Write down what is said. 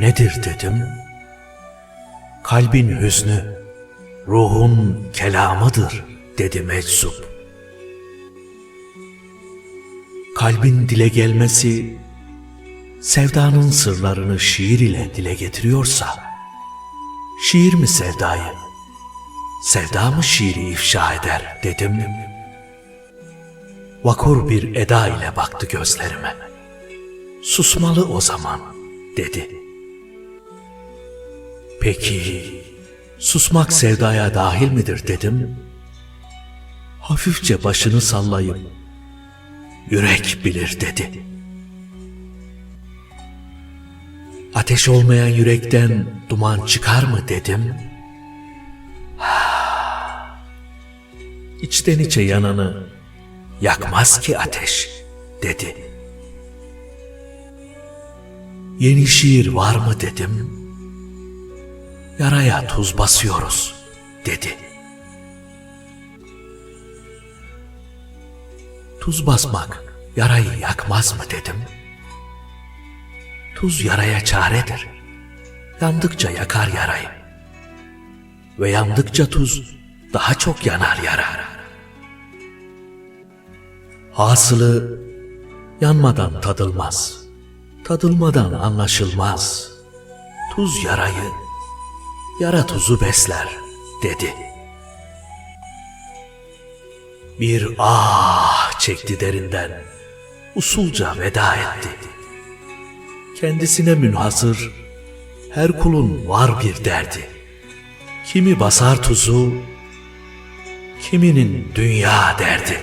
nedir dedim. Kalbin hüznü, ruhun kelamıdır dedi meczup. Kalbin dile gelmesi, sevdanın sırlarını şiir ile dile getiriyorsa, şiir mi sevdayı, sevda mı şiiri ifşa eder dedim. Vakur bir eda ile baktı gözlerime. Susmalı o zaman dedi. Peki susmak sevdaya dahil midir dedim. Hafifçe başını sallayıp yürek bilir dedi. Ateş olmayan yürekten duman çıkar mı dedim. İçten içe yananı yakmaz ki ateş dedi. Yeni şiir var mı dedim. Yaraya tuz basıyoruz dedi. Tuz basmak yarayı yakmaz mı dedim. Tuz yaraya çaredir. Yandıkça yakar yarayı. Ve yandıkça tuz daha çok yanar yara. Hasılı yanmadan tadılmaz. Tadılmadan anlaşılmaz. Tuz yarayı, yara tuzu besler dedi. Bir ah çekti derinden, usulca veda etti. Kendisine münhasır, her kulun var bir derdi. Kimi basar tuzu, kiminin dünya derdi.